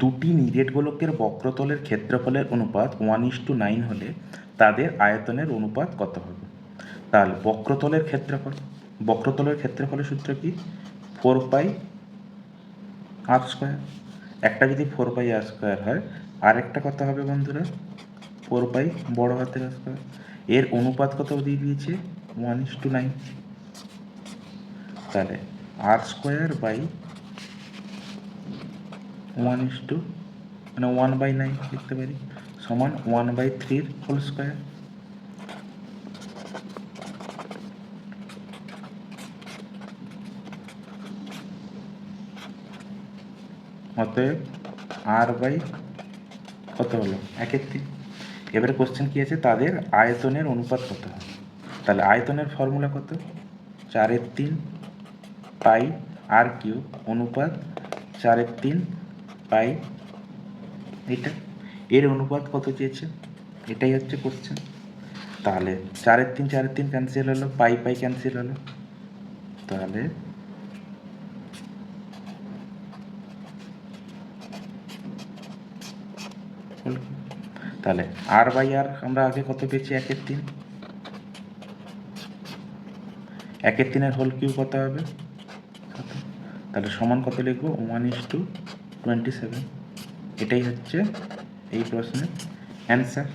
দুটি নিরেট গোলকের বক্রতলের ক্ষেত্রফলের অনুপাত ওয়ান ইস টু নাইন হলে তাদের আয়তনের অনুপাত কত হবে? তাহলে বক্রতলের ক্ষেত্রফল, বক্রতলের ক্ষেত্রফলের সূত্র কি? ফোর পাই আর স্কোয়ার একটা যদি ফোর পাই আর স্কোয়ার হয়, আরেকটা কত হবে বন্ধুরা? ফোর পাই বড় হাতের আর স্কোয়ার এর অনুপাত কত দিয়ে দিয়েছে? ওয়ান ইস টু নাইন তাহলে R square by one is two মানে ওয়ান বাই নাইন লিখতে পারি, সমান ওয়ান বাই থ্রির হোল স্কোয়ার অতএব আর বাই কত হলো? একের তিন। এবারে কোশ্চেন কী আছে? তাদের আয়তনের অনুপাত কত হবে? তাহলে আয়তনের ফর্মুলা কত? চারের তিন পাই আর কিউ অনুপাত চারের তিন পাই। এটা, এর অনুপাত কত চেয়েছে? এটাই হচ্ছে কোশ্চেন তাহলে চারের তিন চারের তিন ক্যান্সেল হলো, পাই পাই ক্যান্সেল হলো। তাহলে তাহলে আর বাই আর আমরা আগে কত পেয়েছি? একের তিন। একের তিনের হোল কিউ কত হবে? তাহলে সমান কত লিখব? One is two twenty seven এটাই হচ্ছে এই প্রশ্নের অ্যান্সার